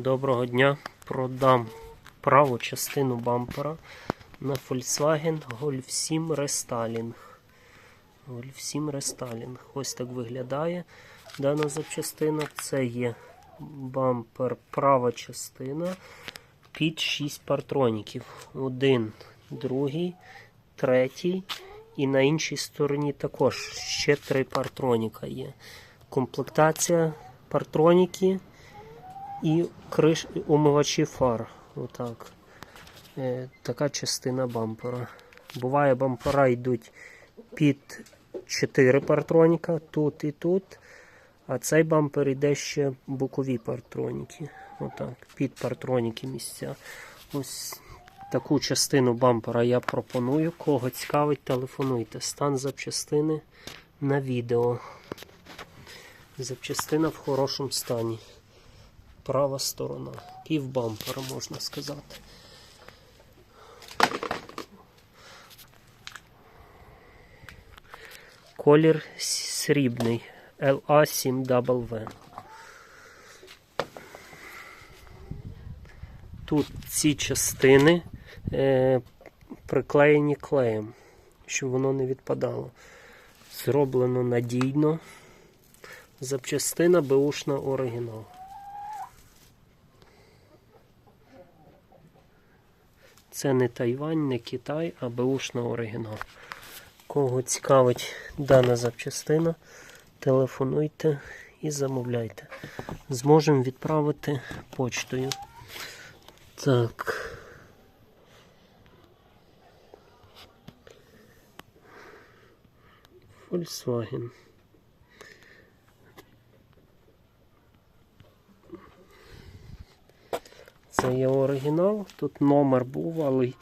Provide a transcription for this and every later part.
Доброго дня. Продам праву частину бампера на Volkswagen Golf 7 Restyling. Golf 7 Restyling. Ось так виглядає дана запчастина. Це є бампер права частина під 6 партроніків. Один, другий, третій. І на іншій стороні також ще три партроніка є. Комплектація партроніки і криш умивачі фар. Отак. Е, така частина бампера. Буває, бампера йдуть під 4 партроніка, тут і тут. А цей бампер йде ще бокові партроніки. Отак, під партроніки місця. Ось таку частину бампера я пропоную. Кого цікавить, телефонуйте. Стан запчастини на відео. Запчастина в хорошому стані. Права сторона. Пів бампера, можна сказати. Колір срібний LA7W. Тут ці частини е, приклеєні клеєм, щоб воно не відпадало. Зроблено надійно. Запчастина беушна оригінал. Це не Тайвань, не Китай, а беушна оригінал. Кого цікавить дана запчастина, телефонуйте і замовляйте. Зможемо відправити почтою. Так. Volkswagen. Це є оригінал. Тут номер був, але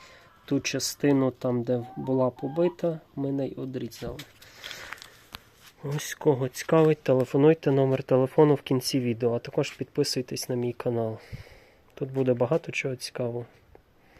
ту частину, там, де була побита, ми не одрізали. Ось кого цікавить, телефонуйте номер телефону в кінці відео, а також підписуйтесь на мій канал. Тут буде багато чого цікавого.